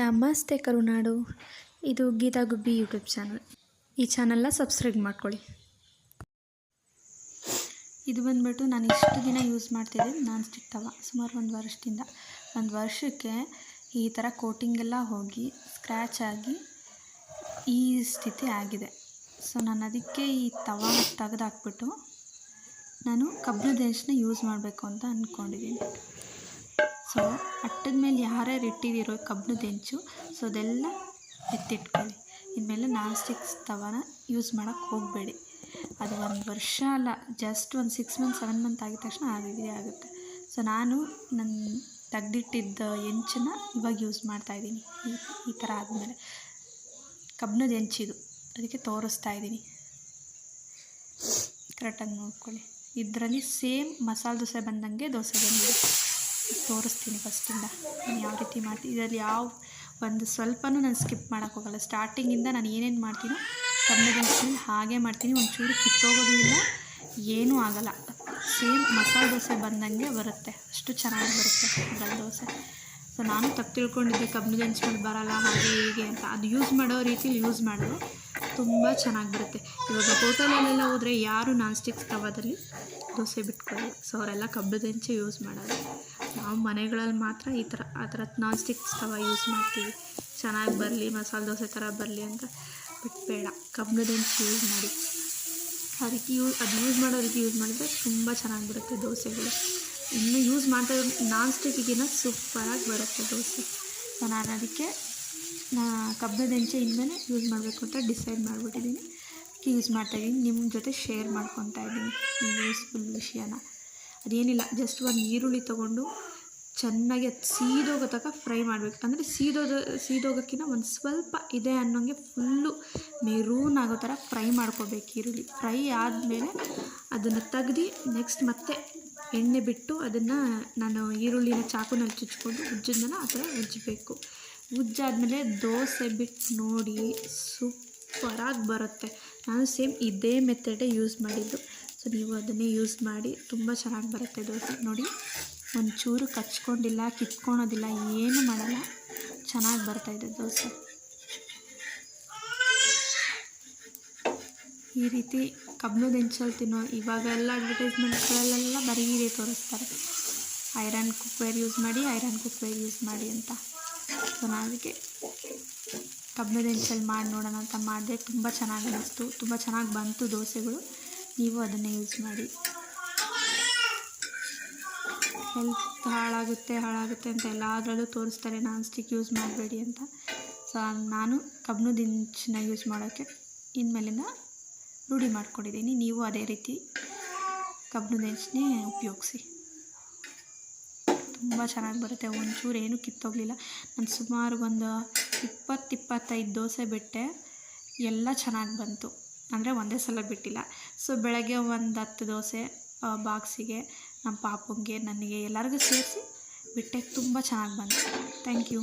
ನಮಸ್ತೆ ಕರುನಾಡು. ಇದು ಗೀತಾ ಗುಬ್ಬಿ YouTube channel. ಈ ಚಾನಲ್ನ ಸಬ್ಸ್ಕ್ರೈಬ್ ಮಾಡ್ಕೊಳ್ಳಿ. ಇದು ಬಂದ್ಬಿಟ್ಟು ನಾನು ಇಷ್ಟು ದಿನ ಯೂಸ್ ಮಾಡ್ತಿದ್ದೆ ನಾನ್ ಸ್ಟಿಕ್ ತವ. ಸುಮಾರು ಒಂದು ವರ್ಷದಿಂದ. ಒಂದು ವರ್ಷಕ್ಕೆ ಈ ಥರ ಕೋಟಿಂಗ್ ಎಲ್ಲ ಹೋಗಿ ಸ್ಕ್ರ್ಯಾಚ್ ಆಗಿ ಈ ಸ್ಥಿತಿ ಆಗಿದೆ. ಸೊ, ನಾನು ಅದಕ್ಕೆ ಈ ತವ ತೆಗೆದಾಕ್ಬಿಟ್ಟು ನಾನು ಕಬ್ಬಿಣದ ದೇಶನ ಯೂಸ್ ಮಾಡಬೇಕು ಅಂತ ಅಂದ್ಕೊಂಡಿದ್ದೀನಿ ಸೊ ಅಟ್ಟದ ಮೇಲೆ ಯಾರ್ಯಾರು ಇಟ್ಟಿದ್ದೀರೋ ಕಬ್ಬಿಣದ ಹೆಂಚು ಸೊ ಅದೆಲ್ಲ ಎತ್ತಿಟ್ಕೊಳ್ಳಿ. ಇನ್ಮೇಲೆ ನಾನ್ ಸ್ಟಿಕ್ಸ್ ತವನ ಯೂಸ್ ಮಾಡೋಕ್ಕೆ ಹೋಗಬೇಡಿ. ಅದು ಒಂದು ವರ್ಷ ಅಲ್ಲ ಜಸ್ಟ್ ಒಂದು ಸಿಕ್ಸ್ ಮಂತ್ ಸೆವೆನ್ ಮಂತ್ ಆಗಿದ ತಕ್ಷಣ ಆಗಿದೆ ಆಗುತ್ತೆ. ಸೊ ನಾನು ನನ್ನ ತೆಗ್ದಿಟ್ಟಿದ್ದ ಹೆಂಚನ್ನ ಇವಾಗ ಯೂಸ್ ಮಾಡ್ತಾಯಿದ್ದೀನಿ ಈ ಈ ಥರ ಆದಮೇಲೆ ಕಬ್ಬಿಣದ ಹೆಂಚಿದು ಅದಕ್ಕೆ ತೋರಿಸ್ತಾ ಇದ್ದೀನಿ. ಕರೆಕ್ಟಾಗಿ ನೋಡ್ಕೊಳ್ಳಿ. ಇದರಲ್ಲಿ ಸೇಮ್ ಮಸಾಲೆ ದೋಸೆ ಬಂದಂಗೆ ದೋಸೆ ಬಂದಿದೆ. ತೋರಿಸ್ತೀನಿ ಫಸ್ಟಿಂದ. ನಾನು ಯಾವ ರೀತಿ ಮಾಡ್ತೀನಿ. ಇದರಲ್ಲಿ ಯಾವ ಒಂದು ಸ್ವಲ್ಪನೂ ನಾನು ಸ್ಕಿಪ್ ಮಾಡೋಕ್ಕೆ ಹೋಗಲ್ಲ. ಸ್ಟಾರ್ಟಿಂಗಿಂದ ನಾನು ಏನೇನು ಮಾಡ್ತೀನೋ ಕಮ್ಮಿ ಹಾಗೆ ಮಾಡ್ತೀನಿ. ಒಂಚೂರು ಕಿತ್ತೋಗೋದು ಇಲ್ಲ, ಏನೂ ಆಗಲ್ಲ. ಸೇಮ್ ಮಸಾಲೆ ದೋಸೆ ಬಂದಂಗೆ ಬರುತ್ತೆ. ಅಷ್ಟು ಚೆನ್ನಾಗಿ ಬರುತ್ತೆ ಮಸಾಲೆ ದೋಸೆ. ಸೊ ನಾನು ತಪ್ಪು ತಿಳ್ಕೊಂಡಿದ್ದೆ, ಕಬ್ಬಿನ ಹೆಂಚ್ಮೇಲೆ ಬರಲ್ಲ, ಹಾಗೆ ಹೀಗೆ ಅಂತ. ಅದು ಯೂಸ್ ಮಾಡೋ ರೀತಿಲಿ ಯೂಸ್ ಮಾಡಿದ್ರೆ. ತುಂಬ ಚೆನ್ನಾಗಿ ಬರುತ್ತೆ. ಇವಾಗ ಹೋಟೆಲಲ್ಲೆಲ್ಲ ಹೋದರೆ ಯಾರು ನಾನ್ ಸ್ಟಿಕ್ ತವಾದಲ್ಲಿ ದೋಸೆ ಬಿಟ್ಕೊಳ್ಳಿ ಸೊ ಅವರೆಲ್ಲ ಕಬ್ಬಿಣದ ಯೂಸ್ ಮಾಡೋದು. ನಾವು ಮನೆಗಳಲ್ಲಿ ಮಾತ್ರ ಈ ಥರ, ಆ ಥರ ನಾನ್ ಸ್ಟಿಕ್ ತವ ಯೂಸ್ ಮಾಡ್ತೀವಿ. ಚೆನ್ನಾಗಿ ಬರಲಿ, ಮಸಾಲೆ ದೋಸೆ ಥರ ಬರಲಿ ಅಂತ. ಬಿಟ್ಟು ಬೇಡ, ಕಬ್ಬಿಣದ ಹೆಂಚು ಯೂಸ್ ಮಾಡಿ. ಅದಕ್ಕೆ ಯೂಸ್ ಅದು ಯೂಸ್ ಮಾಡೋದಕ್ಕೆ ಯೂಸ್ ಮಾಡಿದರೆ ತುಂಬ ಚೆನ್ನಾಗಿ ಬರುತ್ತೆ ದೋಸೆಗಳು. ಇನ್ನು ಯೂಸ್ ಮಾಡ್ತಾ ನಾನ್ ಸ್ಟಿಕ್ಕಿಗಿನ ಸೂಪರಾಗಿ ಬರುತ್ತೆ ದೋಸೆ. ನಾನು ಅದಕ್ಕೆ, ನಾ ಕಬ್ಬಿಣದ ಹೆಂಚೆ ಇನ್ಮೇಲೆ ಯೂಸ್ ಮಾಡಬೇಕು ಅಂತ ಡಿಸೈಡ್ ಮಾಡಿಬಿಟ್ಟಿದ್ದೀನಿ ಯೂಸ್ ಮಾಡ್ತಾಯಿದ್ದೀನಿ ನಿಮ್ಮ ಜೊತೆ ಶೇರ್ ಮಾಡ್ಕೊತಾ ಇದ್ದೀನಿ ಈ ಯೂಸ್ಫುಲ್ ವಿಷಯನ. ಅದೇನಿಲ್ಲ ಜಸ್ಟ್ ಒಂದು ಈರುಳ್ಳಿ ತೊಗೊಂಡು ಚೆನ್ನಾಗಿ ಅದು ಸೀದೋಗೋ ತನಕ ಫ್ರೈ ಮಾಡಬೇಕು. ಅಂದರೆ ಸೀದೋದ ಸೀದೋಗೋಕ್ಕಿಂತ ಒಂದು ಸ್ವಲ್ಪ ಇದೆ ಅನ್ನೋಂಗೆ ಫುಲ್ಲು ಮೆರೂನ್ ಆಗೋ ಥರ ಫ್ರೈ ಮಾಡ್ಕೋಬೇಕು ಈರುಳ್ಳಿ. ಫ್ರೈ ಆದಮೇಲೆ ಅದನ್ನು ತೆಗ್ದು ನೆಕ್ಸ್ಟ್ ಮತ್ತೆ ಎಣ್ಣೆ ಬಿಟ್ಟು ಅದನ್ನು ನಾನು ಈರುಳ್ಳಿನ ಚಾಕುನಲ್ಲಿ ಚುಚ್ಕೊಂಡು ಉಜ್ಜಿದ್ದನ್ನು ಆ ಥರ ಉಜ್ಜಬೇಕು. ಉಜ್ಜಾದಮೇಲೆ ದೋಸೆ ಬಿಟ್ಟು ನೋಡಿ, ಸೂಪರಾಗಿ ಬರುತ್ತೆ. ನಾನು ಸೇಮ್ ಇದೇ ಮೆಥಡೇ ಯೂಸ್ ಮಾಡಿದ್ದು. ಸೊ ನೀವು ಅದನ್ನೇ ಯೂಸ್ ಮಾಡಿ ತುಂಬ ಚೆನ್ನಾಗಿ ಬರುತ್ತೆ ದೋಸೆ. ನೋಡಿ, ಒಂಚೂರು ಕಚ್ಕೊಂಡಿಲ್ಲ, ಕಿತ್ಕೊಳೋದಿಲ್ಲ, ಏನು ಮಾಡಲ್ಲ. ಚೆನ್ನಾಗಿ ಬರ್ತಾಯಿದೆ ದೋಸೆ. ಈ ರೀತಿ ಕಬ್ಬಿಣದ ಹೆಂಚಲ್ಲಿ ತಿನ್ನೋ ಇವಾಗೆಲ್ಲ ಅಡ್ವರ್ಟೈಸ್ಮೆಂಟ್ಗಳಲ್ಲೆಲ್ಲ ಬರೀ ಇದೇ ತೋರಿಸ್ತಾರೆ. ಐರನ್ ಕುಕ್ವೇರ್ ಯೂಸ್ ಮಾಡಿ ಐರನ್ ಕುಕ್ವೇರ್ ಯೂಸ್ ಮಾಡಿ ಅಂತ. ಸೊ ನಾನು ಅದಕ್ಕೆ ಕಬ್ಬಿಣದ ಹೆಂಚಲ್ಲಿ ಮಾಡಿ ನೋಡೋಣ ಅಂತ ಮಾಡಿದೆ. ತುಂಬ ಚೆನ್ನಾಗಿ ಅನ್ನಿಸ್ತು. ತುಂಬ ಚೆನ್ನಾಗಿ ಬಂತು ದೋಸೆಗಳು. ನೀವು ಅದನ್ನು ಯೂಸ್ ಮಾಡಿ. ಹೆಲ್ತ್ ಹಾಳಾಗುತ್ತೆ ಹಾಳಾಗುತ್ತೆ ಅಂತ ಎಲ್ಲದರಲ್ಲೂ ತೋರಿಸ್ತಾರೆ ನಾನ್ ಸ್ಟಿಕ್ ಯೂಸ್ ಮಾಡಬೇಡಿ ಅಂತ. ಸೊ ನಾನು ಕಬ್ಬಿಣದ ಇಂಚನ್ನ ಯೂಸ್ ಮಾಡೋಕ್ಕೆ ಇನ್ಮೇಲಿಂದ ರೂಢಿ ಮಾಡ್ಕೊಂಡಿದ್ದೀನಿ. ನೀವು ಅದೇ ರೀತಿ ಕಬ್ಬಿಣದ ಹೆಂಚನ್ನೇ ಉಪಯೋಗಿಸಿ. ತುಂಬ ಚೆನ್ನಾಗಿ ಬರುತ್ತೆ. ಒಂಚೂರು ಏನೂ ಕಿತ್ತೋಗಲಿಲ್ಲ. ನಾನು ಸುಮಾರು ಒಂದು ಇಪ್ಪತ್ತು ಇಪ್ಪತ್ತೈದು ದೋಸೆ ಬಿಟ್ಟೆ. ಎಲ್ಲ ಚೆನ್ನಾಗಿ ಬಂತು. ಅಂದರೆ ಒಂದೇ ಸಲ ಬಿಟ್ಟಿಲ್ಲ. ಸೊ ಬೆಳಗ್ಗೆ ಒಂದು ಹತ್ತು ದೋಸೆ ಬಾಕ್ಸಿಗೆ ನಮ್ಮ ಪಾಪುಗೆ ನನಗೆ ಎಲ್ಲರಿಗೂ ಸೇರಿಸಿ ಬಿಟ್ಟೆ, ತುಂಬ ಚೆನ್ನಾಗಿ ಬಂತು. Thank you